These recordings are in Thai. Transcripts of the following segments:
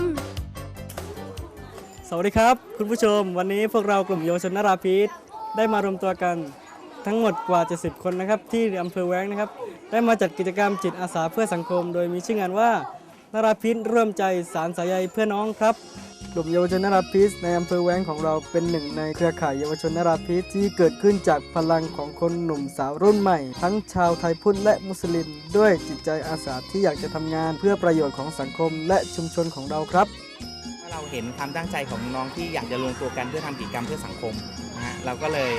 ม สวัสดีครับ คุณผู้ชม วันนี้พวกเรากลุ่มโยชนนราพิษได้มารวมตัวกันทั้งหมดกว่า 70 คนนะครับ ที่อำเภอแว้งนะครับ ได้มาจัดกิจกรรมจิตอาสาเพื่อสังคม โดยมีชื่องานว่านราพิษร่วมใจสารสายใยเพื่อน้องครับ กลุ่มเยาวชนนาราพิษในอำเภอแว้งของเราเป็นหนึ่งในเครือข่ายเยาวชนนาราพิษที่เกิดขึ้นจากพลังของคนหนุ่มสาวรุ่นใหม่ ทั้งชาวไทยพุทธและมุสลิม ด้วยจิตใจอาสาที่อยากจะทำงานเพื่อประโยชน์ของสังคมและชุมชนของเราครับถ้าเราเห็นความตั้งใจของน้องที่อยากจะรวมตัวกันเพื่อทำกิจกรรมเพื่อสังคมนะฮะเราก็เลย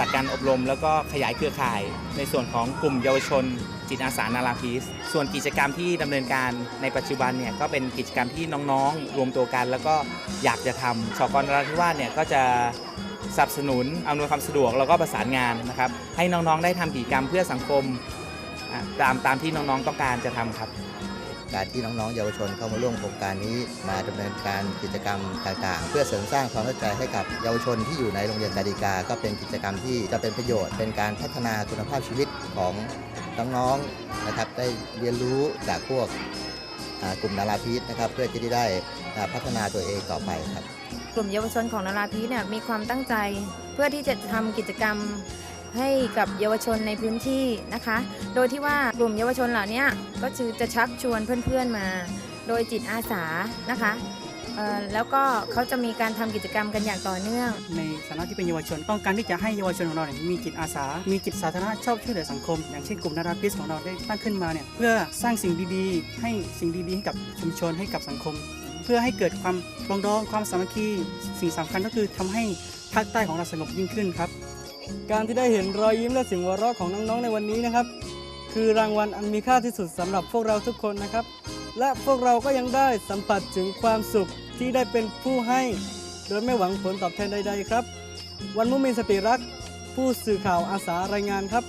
จัดการอบรม แล้วก็ขยายเครือข่าย ในส่วนของกลุ่มเยาวชน จิตอาสานาราพีสส่วนกิจกรรมที่ดำเนินการในปัจจุบันเนี่ยก็เป็นกิจกรรมที่น้องๆ รวมตัวกัน แล้วก็อยากจะทำชกรนราธิวาสเนี่ยก็จะสนับสนุนอำนวยความสะดวกแล้วก็ประสานงานนะครับให้น้องๆได้ทำกิจกรรมเพื่อสังคมตามตามที่น้องๆต้องการจะทำครับ การที่น้องๆ เยาวชนเข้ามาร่วมโครงการนี้ มาดำเนินการกิจกรรมต่างๆ เพื่อเสริมสร้างความเข้าใจให้กับเยาวชนที่อยู่ในโรงเรียนกาดิกา ก็เป็นกิจกรรมที่จะเป็นประโยชน์ เป็นการพัฒนาคุณภาพชีวิตของน้องๆนะครับได้เรียนรู้จากพวกกลุ่มดาราพีชนะครับ เพื่อจะได้พัฒนาตัวเองต่อไปครับ กลุ่มเยาวชนของนาราพีเนี่ยมีความตั้งใจเพื่อที่จะทำกิจกรรม ให้กับเยาวชนในพื้นที่นะคะ โดยที่ว่ากลุ่มเยาวชนเหล่านี้ก็คือจะชักชวนเพื่อนๆมา โดยจิตอาสานะคะแล้วก็เขาจะมีการทำกิจกรรมกันอย่างต่อเนื่อง ในฐานะที่เป็นเยาวชน ต้องการที่จะให้เยาวชนของเราเนี่ยมีจิตอาสา มีจิตสาธารณะชอบช่วยเหลือสังคม อย่างเช่นกลุ่มนาราพิสของเราได้ตั้งขึ้นมาเนี่ยเพื่อสร้างสิ่งดีๆ ให้สิ่งดีๆให้กับชุมชนให้กับสังคม เพื่อให้เกิดความปรองดองความสามัคคี สิ่งสำคัญก็คือทำให้ภาคใต้ของเราสงบยิ่งขึ้นครับ การที่ได้เห็นรอยยิ้มและเสียงหัวเราะของน้องๆในวันนี้นะครับ คือรางวัลอันมีค่าที่สุดสำหรับพวกเราทุกคนนะครับ และพวกเราก็ยังได้สัมผัสถึงความสุขที่ได้เป็นผู้ให้ โดยไม่หวังผลตอบแทนใด ๆ ครับ วันมุมินสติรัก ผู้สื่อข่าวอาสารายงานครับ